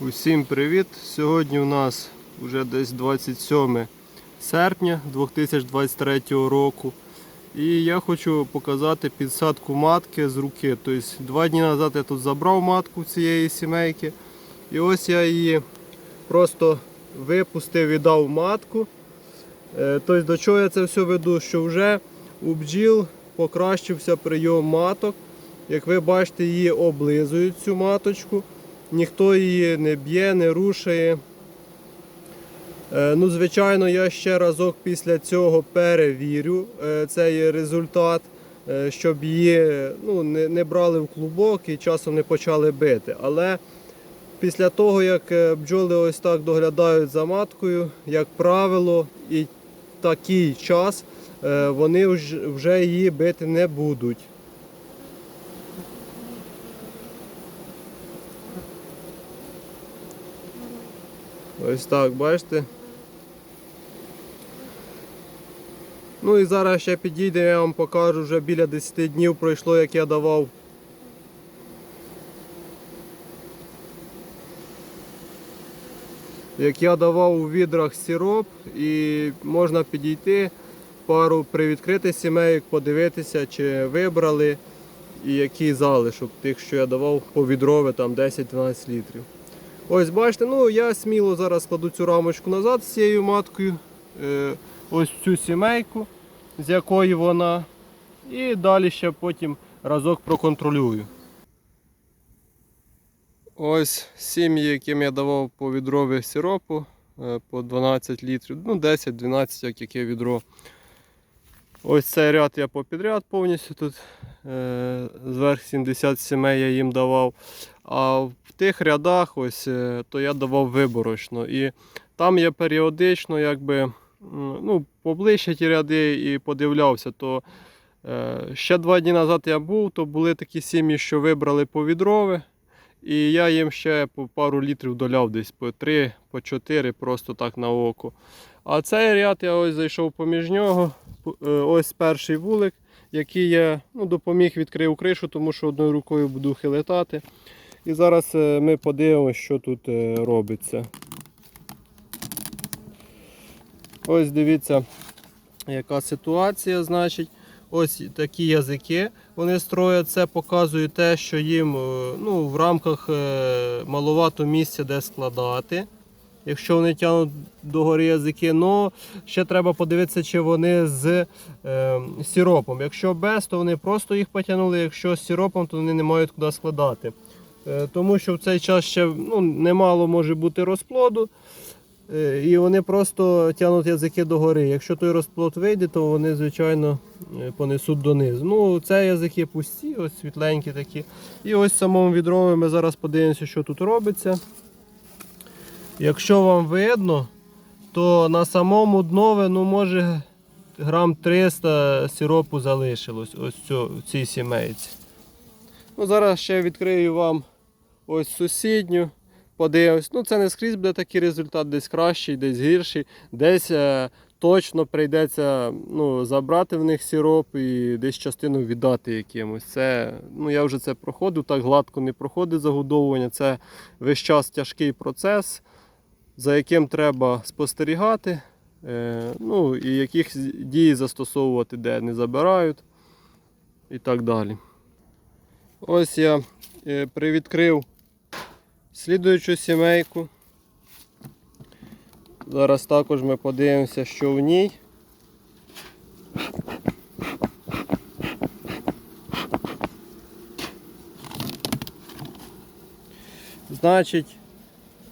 Усім привіт! Сьогодні у нас вже десь 27 серпня 2023 року. І я хочу показати підсадку матки з руки. Тобто два дні назад я тут забрав матку цієї сімейки. І ось я її просто випустив і дав матку. Е, Тобто до чого я це все веду? Що вже у бджіл покращився прийом маток. Як ви бачите, її облизують цю маточку. Ніхто її не б'є, не рушає. Е, Ну, звичайно, я ще разок після цього перевірю е, цей результат, е, щоб її ну, не, брали в клубок і часом не почали бити. Але після того, як бджоли ось так доглядають за маткою, як правило, і такий час вони вже її бити не будуть. Ось так, бачите? Ну і зараз ще підійде, я вам покажу, вже біля 10 днів пройшло, як я давав. Як я давав у відрах сироп і можна підійти, пару привідкрити сімейок, подивитися, чи вибрали і який залишок тих, що я давав по відрове там 10-12 літрів. Ось бачите, ну я сміло зараз кладу цю рамочку назад з цією маткою. Е, ось цю сімейку, з якої вона. І далі ще потім разок проконтролюю. Ось сім'ї, яким я давав по відрові сиропу е, по 12 літрів, ну 10-12, як яке відро. Ось цей ряд я попідряд повністю тут. е, Зверх 70 сімей я їм давав. А в тих рядах ось, е, то я давав виборочно. І там я періодично якби, ну, поближче ті ряди і подивлявся. То е, ще два дні назад я був, то були такі сім'ї, що вибрали по відрове. І я їм ще по пару літрів доляв десь по 3, по 4, просто так на око. А цей ряд я ось зайшов поміж нього. Е, Ось перший вулик, який я ну, допоміг відкрив кришу, тому що одною рукою буду хилетати. І зараз е, ми подивимося, що тут е, робиться. Ось дивіться, яка ситуація. Значить, ось такі язики вони строять. Це показує те, що їм е, ну, в рамках е, маловато місця де складати. Якщо вони тягнуть догори язики, ну ще треба подивитися, чи вони з е, сиропом. Якщо без, то вони просто їх потягнули. Якщо з сиропом, то вони не мають куди складати. Е, тому що в цей час ще ну, немало може бути розплоду. Е, І вони просто тягнуть язики догори. Якщо той розплод вийде, то вони, звичайно, е, понесуть донизу. Ну, це язики пусті, ось світленькі такі. І ось в самому відрові ми зараз подивимося, що тут робиться. Якщо вам видно, то на самому днові, ну, може, грам 300 сиропу залишилось ось в в цій сімейці. Ну, зараз ще відкрию вам ось сусідню. Подивимось. Ну, це не скрізь буде такий результат, десь кращий, десь гірший, десь е, точно прийдеться ну, забрати в них сироп і десь частину віддати якимось. Це, ну, я вже це проходив, так гладко не проходить загодовування. Це весь час тяжкий процес, за яким треба спостерігати, е, ну, і яких дій застосовувати, де не забирають і так далі. Ось я е, привідкрив слідуючу сімейку. Зараз також ми подивимося, що в ній. Значить,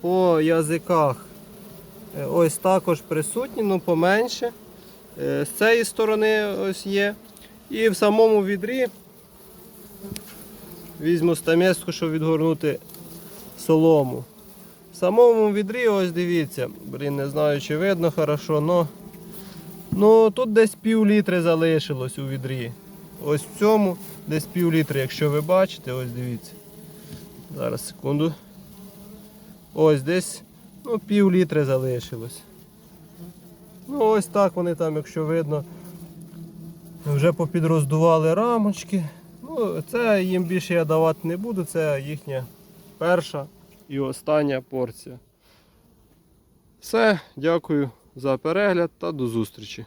по язиках е, ось також присутні, ну поменше. Е, З цієї сторони ось є. І в самому відрі візьму стамеску, щоб відгорнути солому. В самому відрі, ось дивіться, блін, не знаю, чи видно хорошо, но ну тут десь пів літри залишилось у відрі. Ось в цьому десь пів літри, якщо ви бачите, ось дивіться. Зараз секунду. Ось десь ну, пів літри залишилось. Ну ось так вони там, якщо видно, вже попідроздували рамочки. Ну, це їм більше я давати не буду, це їхня перша і остання порція. Все, дякую за перегляд та до зустрічі.